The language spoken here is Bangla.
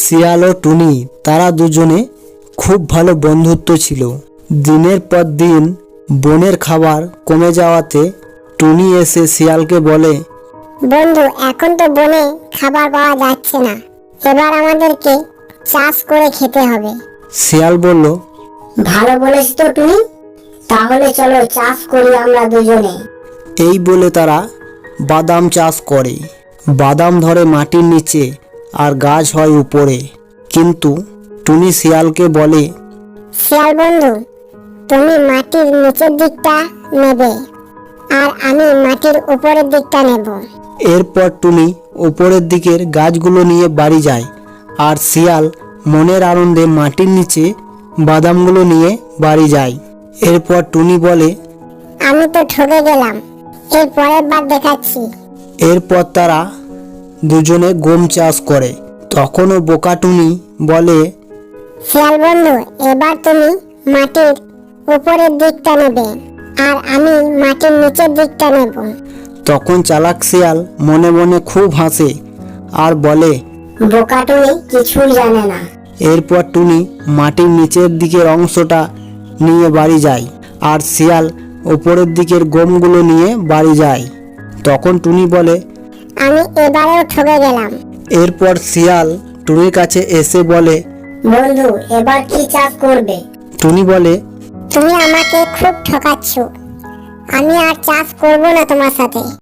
শিয়াল ও টুনি তারা দুজনে খুব ভালো বন্ধুত্ব ছিল। দিনের পর দিন বনের খাবার কমে যাওয়াতে টুনি এসে শিয়ালকে বলে বন্ধু এখন তো বনে খাবার পাওয়া যাচ্ছে না। এবার আমাদেরকে চাষ করে খেতে হবে। শিয়াল বলল ভালো বলেছ তো তুমি তাহলে চলো চাষ করি আমরা দুজনে। এই বলে তারা বাদাম চাষ করে। বাদাম ধরে মাটির নিচে আর গাছ হয় উপরে। কিন্তু টুনি শিয়ালকে বলে শিয়াল বন্ধু তুমি মাটির নিচের দিকটা নেবে আর আমি মাটির উপরের দিকটা নেব। এরপর টুনি উপরের দিকের গাছগুলো নিয়ে বাড়ি যায় আর শিয়াল মনের আনন্দে মাটির নিচে বাদামগুলো নিয়ে বাড়ি যায়। এরপর টুনি বলে আমি তো ঠকে গেলাম এর পরের বার দেখাচ্ছি। এরপর তারা দুজনে গম চাষ করে। তখনও বোকা টুনি বলে শিয়াল বন্ধু এবার তুমি মাটির উপরের দিকটা নেবে আর আমি মাটির নিচের দিকটা নেব। তখন চালাক শিয়াল মনে মনে খুব হাসে আর বলে বোকা কিছুই জানে না। এরপর টুনি মাটির নিচের দিকের অংশটা নিয়ে বাড়ি যায় আর শিয়াল ওপরের দিকের গমগুলো নিয়ে বাড়ি যায়। তখন টুনি বলে আমি এবারেও ঠকে গেলাম। এরপর শিয়াল টুনির কাছে এসে বলে বন্ধু এবার কি চাষ করবে? টুনি বলে তুমি আমাকে খুব ঠকাচ্ছ। আমি আর চাষ করব না তোমার সাথে।